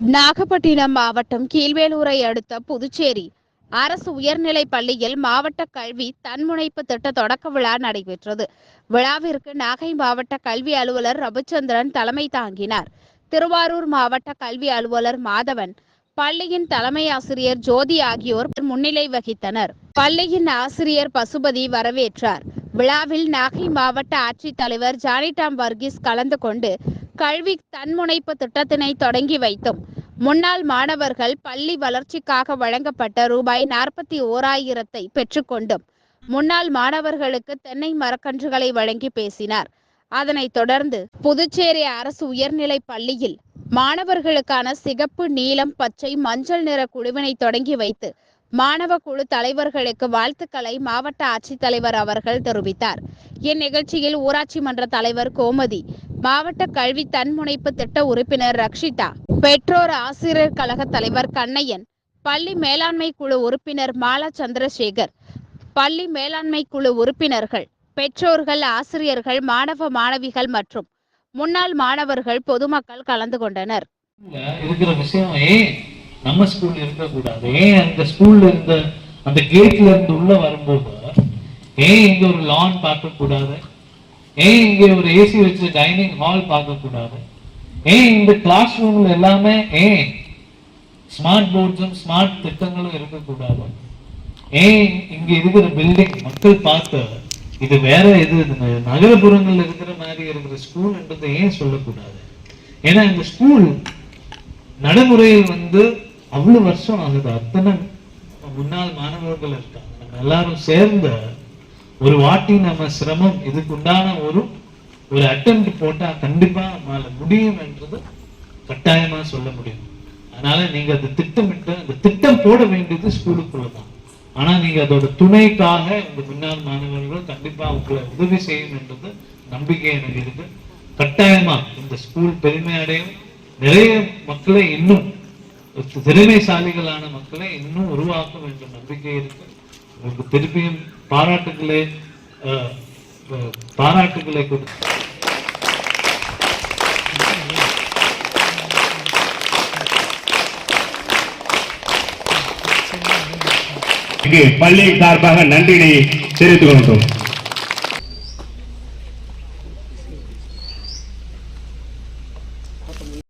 நாகப்பட்டினம் மாவட்டம் கீழ்வேலூரை அடுத்த புதுச்சேரி அரசு உயர்நிலைப் பள்ளியில் மாவட்ட கல்வி தன்முனைப்பு திட்ட தொடக்க விழா நடைபெற்றது. விழாவிற்கு நாகை மாவட்ட கல்வி அலுவலர் ரவிச்சந்திரன் தலைமை தாங்கினார். திருவாரூர் மாவட்ட கல்வி அலுவலர் மாதவன் பள்ளியின் தலைமை ஆசிரியர் ஜோதி ஆகியோர் முன்னிலை வகித்தனர். பள்ளியின் ஆசிரியர் பசுபதி வரவேற்றார். விழாவில் நாகை மாவட்ட ஆட்சித்தலைவர் ஜானிடாம் வர்கீஸ் கலந்து கொண்டு கல்வி தன்முனைப்பு திட்டத்தினை தொடங்கி வைத்தும். முன்னாள் மாணவர்கள் பள்ளி வளர்ச்சிக்காக வழங்கப்பட்ட ரூபாய் நாற்பத்தி ஓராயிரத்தை பெற்றுக்கொண்டும் முன்னாள் மாணவர்களுக்கு தென்னை மரக்கன்றுகளை வழங்கி பேசினார். அதனைத் தொடர்ந்து புதுச்சேரி அரசு உயர்நிலை பள்ளியில் மாணவர்களுக்கான சிகப்பு நீலம் பச்சை மஞ்சள் நிற குழுவினை தொடங்கி வைத்து மாணவ குழு தலைவர்களுக்கு வாழ்த்துக்களை மாவட்ட ஆட்சித்தலைவர் அவர்கள் தெரிவித்தார். இந்நிகழ்ச்சியில் ஊராட்சி மன்ற தலைவர் கோமதி மாவட்ட கல்வி தன்முனைப்பு திட்ட உறுப்பினர் ரக்ஷிதா பெற்றோர் ஆசிரியர் கழக தலைவர் கண்ணையன் பள்ளி மேலாண்மை குழு உறுப்பினர் மாலா சந்திரசேகர் பள்ளி மேலாண்மை குழு உறுப்பினர்கள் பெற்றோர்கள் ஆசிரியர்கள் மாணவ மாணவிகள் மற்றும் முன்னாள் மாணவர்கள் பொதுமக்கள் கலந்து கொண்டனர். இருக்கிற விஷயம் ஏன் நம்ம ஸ்கூல்ல இருக்கக்கூடாது. ஏன் அந்த ஸ்கூல்ல இருந்த அந்த கேட்ல இருந்து உள்ள வரும்போது ஏன் இங்க ஒரு லான் பார்க்க கூடாது ஏன் இங்க ஒரு ஏசி வச்ச டைனிங் ஹால் பார்க்க கூடாது ஏன் இந்த கிளாஸ் ரூம்ல எல்லாமே ஏன் ஸ்மார்ட் போர்ட்ஸும் ஸ்மார்ட் திட்டங்களும் இருக்கக்கூடாது? ஏன் இங்க இருக்கிற பில்டிங் மக்கள் பார்த்து இது வேற இது நகரப்புறங்கள்ல இருக்கிற மாதிரி இருக்கிற ஸ்கூல்ன்றதை ஏன் சொல்லக்கூடாது? ஏன்னா இந்த ஸ்கூல் நடைமுறையில் வந்து அவ்வளவு வருஷம் ஆகுது. அத்தனை முன்னாள் மாணவர்கள் இருக்காங்க. நம்ம எல்லாரும் சேர்ந்த ஒரு வாட்டி நம்ம சிரமம் இதுக்கு உண்டான ஒரு ஒரு அட்டம் போட்டா கண்டிப்பா நம்மளால முடியும் என்றது கட்டாயமா சொல்ல முடியும். அதனால நீங்க அந்த திட்டமிட்டு அந்த திட்டம் போட வேண்டியது ஸ்கூலுக்குள்ள தான். ஆனா நீங்க அதோட துணைக்காக இந்த முன்னாள் மாணவர்கள் கண்டிப்பா உங்களை உதவி செய்யும் என்றது நம்பிக்கை எனக்கு இருக்கு. கட்டாயமா இந்த ஸ்கூல் பெருமை அடையும். நிறைய மக்களை இன்னும் திறமைசாலிகளான மக்களை இன்னும் உருவாக்கும் என்ற நம்பிக்கை இருக்கு. உங்களுக்கு திருப்பியும் பாராட்டுகளை பாராட்டுகளை கொடு. இங்கு பள்ளியின் சார்பாக நன்றினை தெரிவித்துக் கொள்கிறோம்.